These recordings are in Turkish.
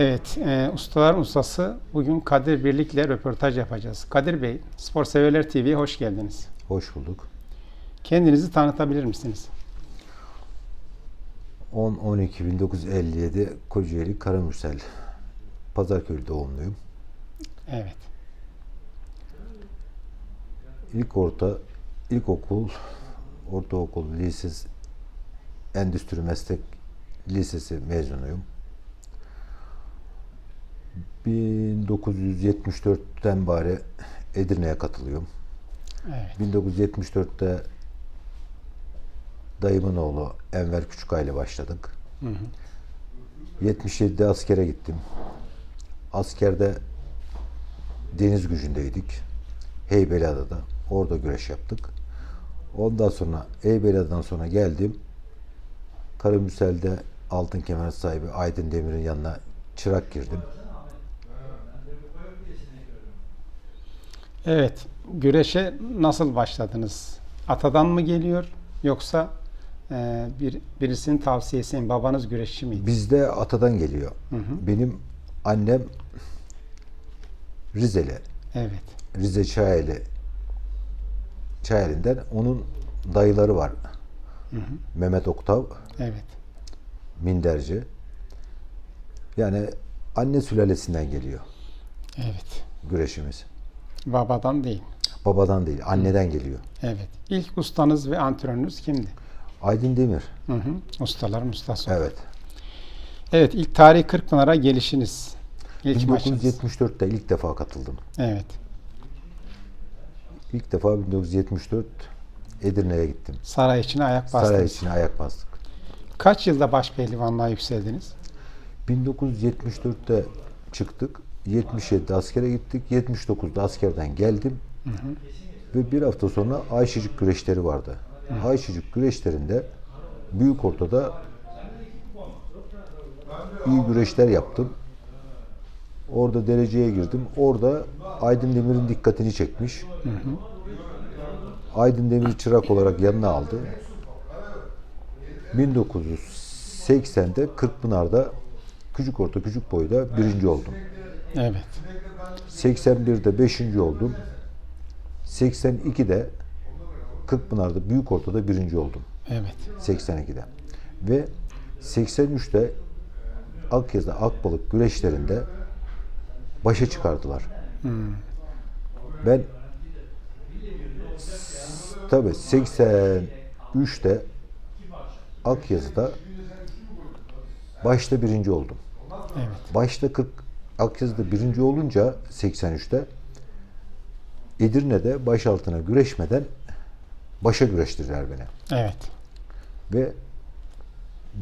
Evet, e, ustalar ustası bugün Kadir Birlik'le röportaj yapacağız. Kadir Bey, Spor Severler TV'ye hoş geldiniz. Hoş bulduk. Kendinizi tanıtabilir misiniz? 10-12-1957 Kocaeli Karamürsel Pazarköy doğumluyum. Evet, İlk orta, ilkokul, ortaokul, lise, endüstri meslek lisesi mezunuyum. 1974'ten beri Edirne'ye katılıyorum. evet, 1974'te dayımın oğlu Enver Küçükay ile başladık. Hı hı. 77'de askere gittim. Askerde deniz gücündeydik. Heybeliada'da. Orada güreş yaptık. Ondan sonra Heybeliada'dan sonra geldim. Karamürsel'de altın kemer sahibi Aydın Demir'in yanına çırak girdim. Evet, güreşe nasıl başladınız? Atadan mı geliyor yoksa e, bir birisinin tavsiyesi mi? Babanız güreşçi miydi? Bizde atadan geliyor. Hı hı. Benim annem Rizeli. Evet, Rize Çayeli Çayeli'nden onun dayıları var. hı hı. Mehmet Oktav, evet, Minderci. Yani anne sülalesinden geliyor evet. güreşimiz. Babadan değil. Babadan değil, anneden geliyor. Evet. İlk ustanız ve antrenörünüz kimdi? Aydın Demir. Hı hı. Ustaların ustası. Evet. Evet, ilk tarihi Kırkpınar'a gelişiniz. İlk maçınız. 1974'te ilk defa katıldım. Evet. İlk defa 1974 Edirne'ye gittim. Saray içine ayak bastınız. Saray içine ayak bastık. Kaç yılda baş pehlivanlığa yükseldiniz? 1974'te çıktık. 77'de askere gittik. 79'da askerden geldim. Ve bir hafta sonra Ayşecik güreşleri vardı. Ayşecik güreşlerinde büyük ortada iyi güreşler yaptım. Orada dereceye girdim. Orada Aydın Demir'in dikkatini çekmiş. Aydın Demir çırak olarak yanına aldı. 1980'de Kırkpınar'da küçük orta küçük boyda birinci oldum. Evet. 81'de 5. oldum. 82'de Kırkpınar'da büyük ortada birinci oldum. Evet. 82'de. Ve 83'te Akyazı Akbalık güreşlerinde başa çıkardılar. Ben tabi 83'te Akyazı'da başta birinci oldum. Evet. Başta 40 Akyazı'da birinci olunca 83'te Edirne'de baş altına güreşmeden başa güreştirdiler beni. Evet. Ve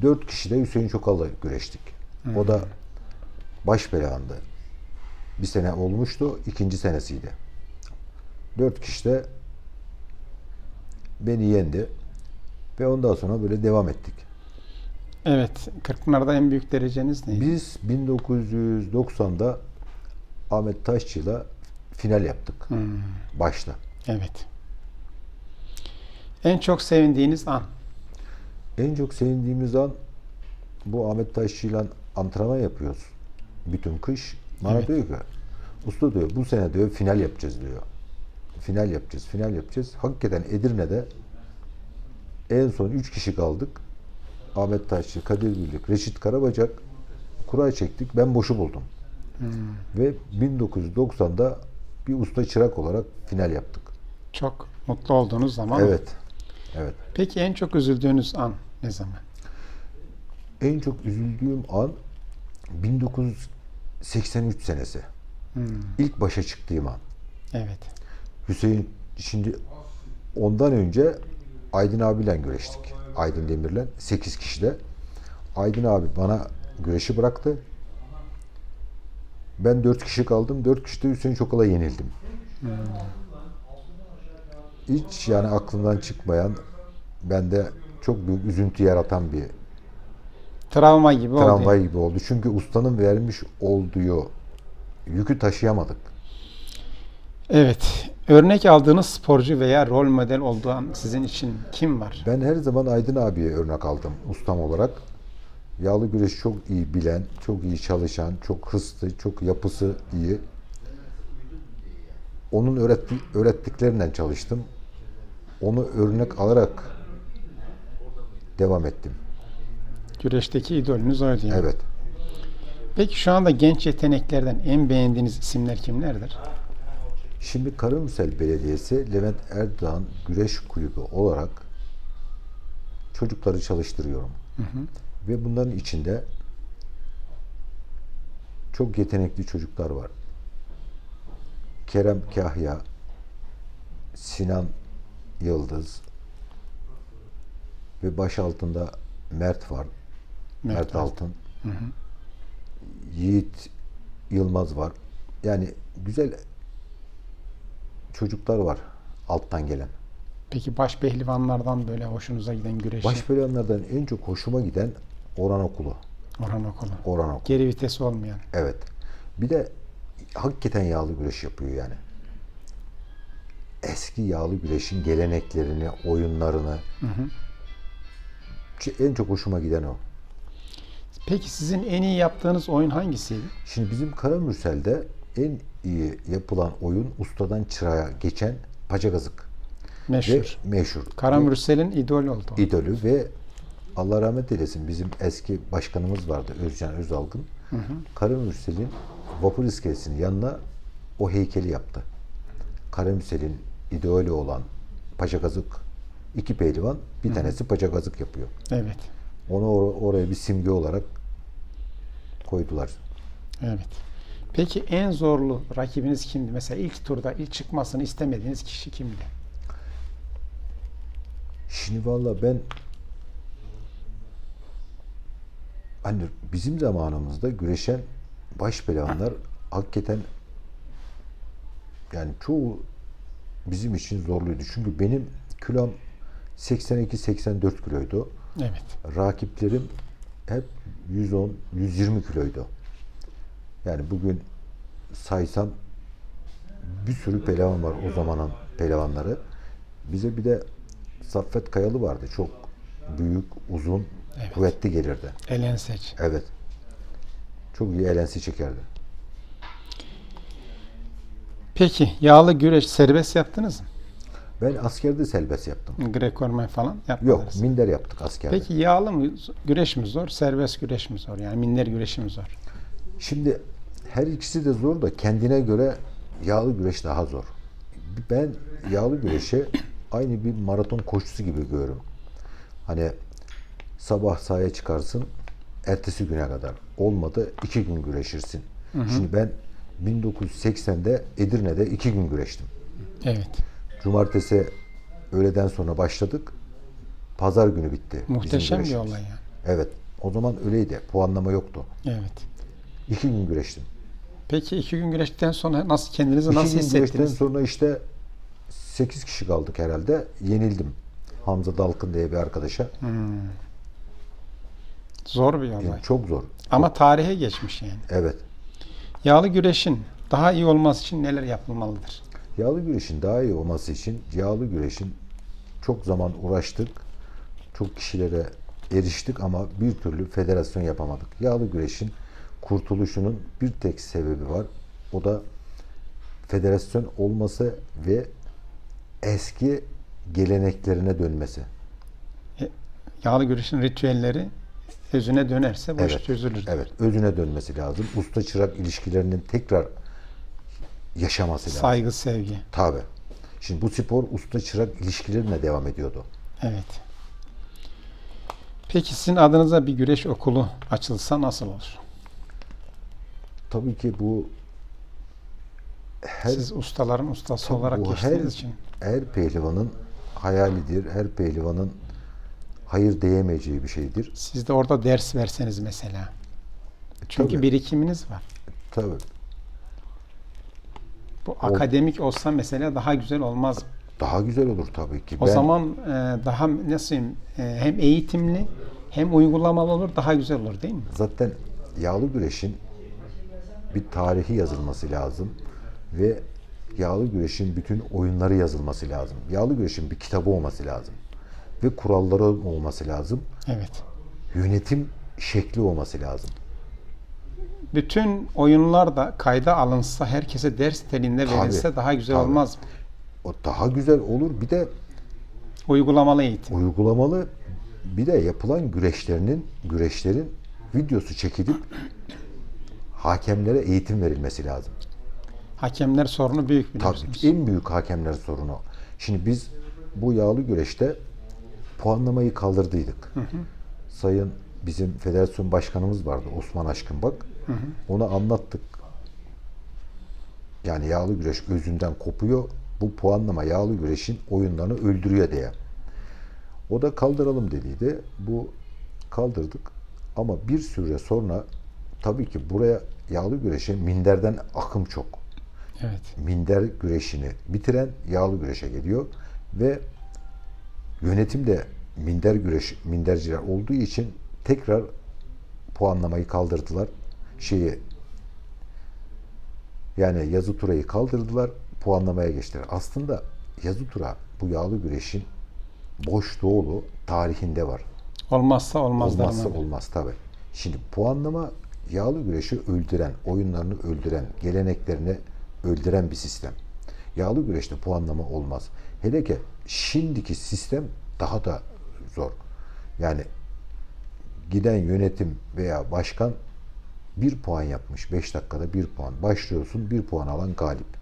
dört kişi de Hüseyin Çokal'la güreştik. O da baş belandı. Bir sene olmuştu. ikinci senesiydi. Dört kişi de beni yendi. Ve ondan sonra böyle devam ettik. Evet. Kırkpınar'da en büyük dereceniz neydi? Biz 1990'da Ahmet Taşçı'yla final yaptık. Hmm, Başta. Evet. En çok sevindiğiniz an? En çok sevindiğimiz an bu Ahmet Taşçı'yla antrenman yapıyoruz. Bütün kış. Bana Evet. diyor ki usta diyor bu sene diyor final yapacağız diyor. Final yapacağız, final yapacağız. Hakikaten Edirne'de en son 3 kişi kaldık. Ahmet Taşçı, Kadir Birlik, Reşit Karabacak kura çektik. Ben boşu buldum. Ve 1990'da bir usta çırak olarak final yaptık. Çok mutlu olduğunuz zaman. Evet. Evet. Peki en çok üzüldüğünüz an ne zaman? En çok üzüldüğüm an 1983 senesi. Hmm, İlk başa çıktığım an. evet. Hüseyin şimdi ondan önce Aydın abiyle güreştik. Aydın Demir'le 8 kişide. Aydın abi bana güreşi bıraktı. Ben 4 kişi kaldım. 4 kişide Hüseyin Çokal'a yenildim. Hiç yani aklımdan çıkmayan bende çok büyük üzüntü yaratan bir Travma gibi oldu. tramvay gibi oldu. Çünkü ustanın vermiş olduğu yükü taşıyamadık. Evet. Örnek aldığınız sporcu veya rol model olduğu sizin için kim var? Ben her zaman Aydın abiye örnek aldım ustam olarak. Yağlı güreş çok iyi bilen, çok iyi çalışan, çok hırslı, çok yapısı iyi. Onun öğretti, öğrettiklerinden çalıştım. Onu örnek alarak devam ettim. Güreşteki idolünüz oydu yani. Evet. Peki şu anda genç yeteneklerden en beğendiğiniz isimler kimlerdir? Şimdi Karamürsel Belediyesi Levent Erdoğan Güreş Kulübü olarak çocukları çalıştırıyorum. Ve bunların içinde çok yetenekli çocuklar var. Kerem Kahya, Sinan Yıldız ve baş altında Mert var. Mert, Mert Altın. Yiğit Yılmaz var. Yani güzel çocuklar var alttan gelen. Peki baş pehlivanlardan böyle hoşunuza giden güreşi Baş pehlivanlardan en çok hoşuma giden Orhan Okulu. Orhan Okulu. Orhan Okulu. Geri vitesi olmayan. Evet. Bir de hakikaten yağlı güreş yapıyor yani. Eski yağlı güreşin geleneklerini, oyunlarını. Ç- En çok hoşuma giden o. Peki sizin en iyi yaptığınız oyun hangisiydi? Şimdi bizim Karamürsel'de en iyi yapılan oyun ustadan çırağa geçen pacagazık ve Meşhur. meşhur. Karamürsel'in idolü oldu. idolü ve Allah rahmet eylesin bizim eski başkanımız vardı Özcan Özalgın. Karamürsel'in vapur iskelesinin yanına o heykeli yaptı. Karamürsel'in idolü olan Paşakazık iki pehlivan bir tanesi Paşakazık yapıyor. Evet. Onu or- oraya bir simge olarak koydular. Evet. Peki en zorlu rakibiniz kimdi? Mesela ilk turda ilk çıkmasını istemediğiniz kişi kimdi? Şimdi valla ben hani bizim zamanımızda güreşen baş pehlivanlar hakikaten yani çoğu bizim için zorluydu. Çünkü benim kilom 82-84 kiloydu. Evet. Rakiplerim hep 110-120 kiloydu. Yani bugün saysam bir sürü pehlivan var o zamanın pehlivanları. Bize bir de Saffet Kayalı vardı. Çok büyük, uzun, Evet. kuvvetli gelirdi. Elenseç. Evet. Çok iyi elensi çekerdi. Peki yağlı güreş serbest yaptınız mı? Ben askerde selbest yaptım. Greco-Romen falan Yok, yapmadınız. minder yaptık askerde. Peki yağlı mı güreş mi zor, serbest güreş mi zor? Yani minder güreşi mi zor? Şimdi her ikisi de zor da kendine göre yağlı güreş daha zor. Ben yağlı güreşi aynı bir maraton koşusu gibi görüyorum. Hani sabah sahaya çıkarsın, ertesi güne kadar. Olmadı iki gün güreşirsin. Şimdi ben 1980'de Edirne'de iki gün güreştim. Evet. Cumartesi öğleden sonra başladık. Pazar günü bitti. Muhteşem bir olay yani. Evet. O zaman öyleydi. Puanlama yoktu. Evet. İki gün güreştim. Peki iki gün güreştikten sonra nasıl kendinizi İki nasıl gün hissettiniz? sonra işte 8 kişi kaldık herhalde. Yenildim. Hamza Dalkın diye bir arkadaşa. Zor bir olay. Yani çok zor. Ama tarihe geçmiş yani. Evet. Yağlı güreşin daha iyi olması için neler yapılmalıdır? Yağlı güreşin daha iyi olması için yağlı güreşin çok zaman uğraştık. Çok kişilere eriştik ama bir türlü federasyon yapamadık. Yağlı güreşin kurtuluşunun bir tek sebebi var. O da federasyon olması ve eski geleneklerine dönmesi. Yağlı güreşin ritüelleri özüne dönerse bu iş Evet. çözülür. Evet, özüne dönmesi lazım. Usta çırak ilişkilerinin tekrar yaşaması lazım. Saygı, sevgi. Tabii. Şimdi bu spor usta çırak ilişkilerine devam ediyordu. Evet. Peki sizin adınıza bir güreş okulu açılsa nasıl olur? Tabii ki bu her Siz ustaların ustası olarak bu her- için. her pehlivanın hayalidir. Her pehlivanın hayır diyemeyeceği bir şeydir. Siz de orada ders verseniz mesela. Çünkü Tabii. birikiminiz var. Tabii. Bu akademik olsa mesela daha güzel olmaz. Daha güzel olur tabii ki. O Ben- zaman e, daha nasıl diyeyim, e, hem eğitimli hem uygulamalı olur daha güzel olur değil mi? Zaten yağlı güreşin bir tarihi yazılması lazım ve yağlı güreşin bütün oyunları yazılması lazım. Yağlı güreşin bir kitabı olması lazım ve kuralları olması lazım. Evet. Yönetim şekli olması lazım. Bütün oyunlar da kayda alınsa, herkese ders telinde Tabii, verilse daha güzel tabii. olmaz mı? O daha güzel olur. Bir de Uygulamalı eğitim. uygulamalı bir de yapılan güreşlerinin güreşlerin videosu çekilip hakemlere eğitim verilmesi lazım. Hakemler sorunu büyük Tabii biliyorsunuz. en büyük hakemler sorunu. Şimdi biz bu yağlı güreşte puanlamayı kaldırdıydık. Sayın bizim federasyon başkanımız vardı Osman Aşkın bak. Ona anlattık. Yani yağlı güreş özünden kopuyor. Bu puanlama yağlı güreşin oyunlarını öldürüyor diye. O da kaldıralım dediydi. Bu kaldırdık. Ama bir süre sonra tabii ki buraya yağlı güreşe minderden akım çok Evet. minder güreşini bitiren yağlı güreşe geliyor ve yönetim de minder güreş minderciler olduğu için tekrar puanlamayı kaldırdılar. Şeyi yani yazı turayı kaldırdılar, puanlamaya geçtiler. Aslında yazı tura bu yağlı güreşin boş doğulu tarihinde var. Olmazsa olmazlar Olmazsa olmaz tabi. Şimdi puanlama yağlı güreşi öldüren, oyunlarını öldüren, geleneklerini öldüren bir sistem. Yağlı güreşte puanlama olmaz. Hele ki şimdiki sistem daha da zor. Yani giden yönetim veya başkan bir puan yapmış. Beş dakikada bir puan. Başlıyorsun bir puan alan galip.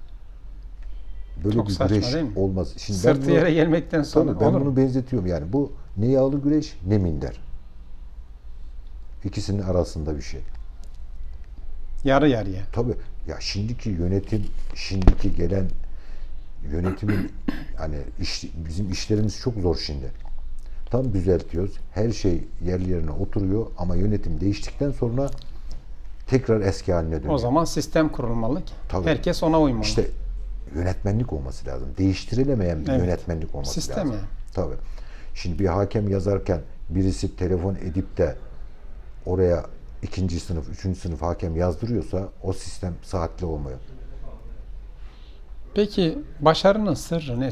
Böyle Çok bir güreş olmaz. Şimdi ben Sırtı bunu- yere gelmekten sonra Tabii ben olur bunu benzetiyorum yani. Bu ne yağlı güreş ne minder. İkisinin arasında bir şey. Yarı yarıya. Tabii ya şimdiki yönetim, şimdiki gelen yönetimin hani iş, bizim işlerimiz çok zor şimdi. Tam düzeltiyoruz. Her şey yerli yerine oturuyor ama yönetim değiştikten sonra tekrar eski haline dönüyor. O zaman sistem kurulmalı ki. Tabii. Herkes ona uymalı. İşte yönetmenlik olması lazım. Değiştirilemeyen bir Evet. yönetmenlik olması Sistem lazım. yani. Tabii. Şimdi bir hakem yazarken birisi telefon edip de oraya ikinci sınıf, üçüncü sınıf hakem yazdırıyorsa o sistem saatli olmuyor. Peki başarının sırrı ne?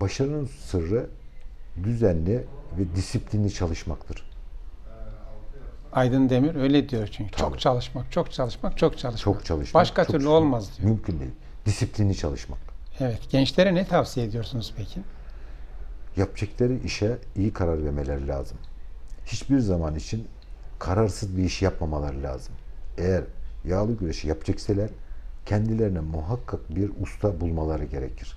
Başarının sırrı düzenli ve disiplinli çalışmaktır. Aydın Demir öyle diyor çünkü. Tabii. Çok çalışmak, çok çalışmak, çok çalışmak. Çok çalışmak. Başka çok türlü çalışmak. olmaz diyor. Mümkün değil. Disiplinli çalışmak. Evet. Gençlere ne tavsiye ediyorsunuz peki? Yapacakları işe iyi karar vermeleri lazım. Hiçbir zaman için kararsız bir iş yapmamaları lazım. Eğer yağlı güreşi yapacaksalar kendilerine muhakkak bir usta bulmaları gerekir.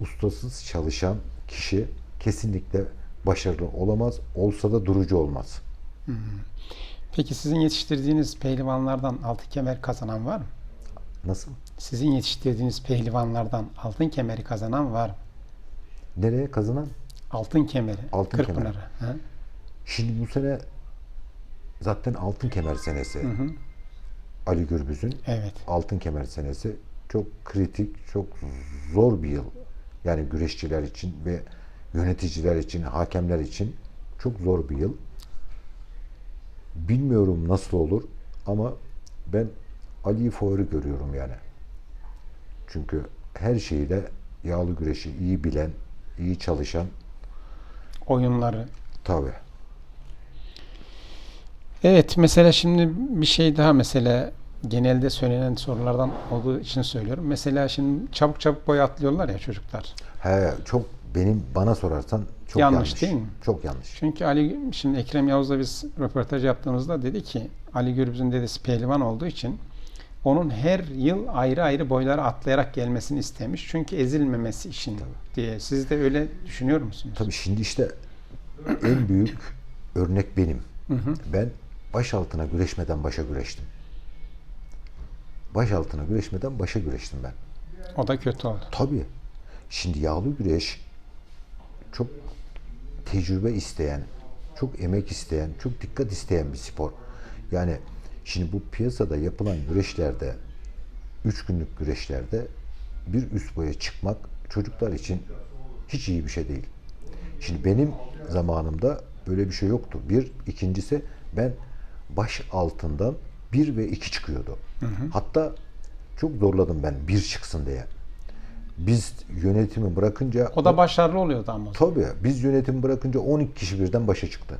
Ustasız çalışan kişi kesinlikle başarılı olamaz. Olsa da durucu olmaz. Peki sizin yetiştirdiğiniz pehlivanlardan altın kemer kazanan var mı? Nasıl? Sizin yetiştirdiğiniz pehlivanlardan altın kemeri kazanan var mı? Nereye kazanan? Altın kemeri. Altın Kırkpınar'a. Ha? Şimdi bu sene zaten altın kemer senesi. Ali Gürbüz'ün Evet. altın kemer senesi çok kritik, çok zor bir yıl. Yani güreşçiler için ve yöneticiler için, hakemler için çok zor bir yıl. Bilmiyorum nasıl olur ama ben Ali'yi favori görüyorum yani. Çünkü her şeyle yağlı güreşi iyi bilen, iyi çalışan Oyunları. tabii. Evet mesela şimdi bir şey daha mesela genelde söylenen sorulardan olduğu için söylüyorum. Mesela şimdi çabuk çabuk boy atlıyorlar ya çocuklar. He, çok benim bana sorarsan çok Yanlış yanlış. değil mi? Çok yanlış. Çünkü Ali şimdi Ekrem Yavuz'la biz röportaj yaptığımızda dedi ki Ali Gürbüz'ün dedesi pehlivan olduğu için onun her yıl ayrı ayrı boylara atlayarak gelmesini istemiş. Çünkü ezilmemesi için diye. Siz de öyle düşünüyor musunuz? Tabii şimdi işte en büyük örnek benim. Ben baş altına güreşmeden başa güreştim. Baş altına güreşmeden başa güreştim ben. O da kötü oldu. Tabii. Şimdi yağlı güreş çok tecrübe isteyen, çok emek isteyen, çok dikkat isteyen bir spor. Yani şimdi bu piyasada yapılan güreşlerde, üç günlük güreşlerde bir üst boya çıkmak çocuklar için hiç iyi bir şey değil. Şimdi benim zamanımda böyle bir şey yoktu. Bir, ikincisi ben baş altından bir ve iki çıkıyordu. Hatta çok zorladım ben bir çıksın diye. Biz yönetimi bırakınca O da başarılı oluyordu ama. tabii biz yönetimi bırakınca 12 kişi birden başa çıktı.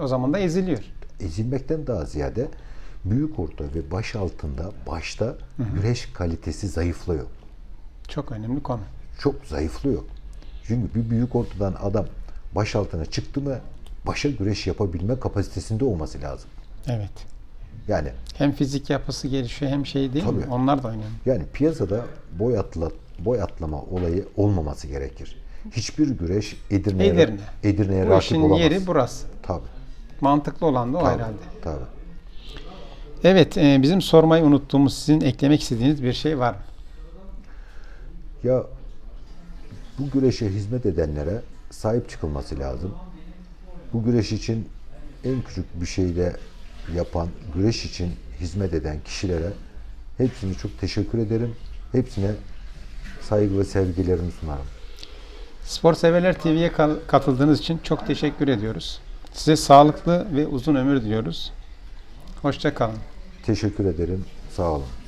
O zaman da eziliyor. ezilmekten daha ziyade büyük orta ve baş altında başta güreş kalitesi zayıflıyor. Çok önemli konu. Çok zayıflıyor. Çünkü bir büyük ortadan adam baş altına çıktı mı başa güreş yapabilme kapasitesinde olması lazım. Evet. Yani Hem fizik yapısı gelişiyor hem şey değil mi? Tabii. Onlar da önemli. yani piyasada boy atla boy atlama olayı olmaması gerekir. Hiçbir güreş Edirne'ye Edirne. Edirne'ye Bu rakip işin olamaz. yeri burası. Tabii. Mantıklı olan da o Tabii. herhalde. Tabii. Evet, e, bizim sormayı unuttuğumuz, sizin eklemek istediğiniz bir şey var mı? Ya bu güreşe hizmet edenlere sahip çıkılması lazım. Bu güreş için en küçük bir şeyde yapan, güreş için hizmet eden kişilere hepsini çok teşekkür ederim. Hepsine saygı ve sevgilerimi sunarım. Spor Severler TV'ye katıldığınız için çok teşekkür ediyoruz. Size sağlıklı ve uzun ömür diliyoruz. Hoşça kalın. Teşekkür ederim. Sağ olun.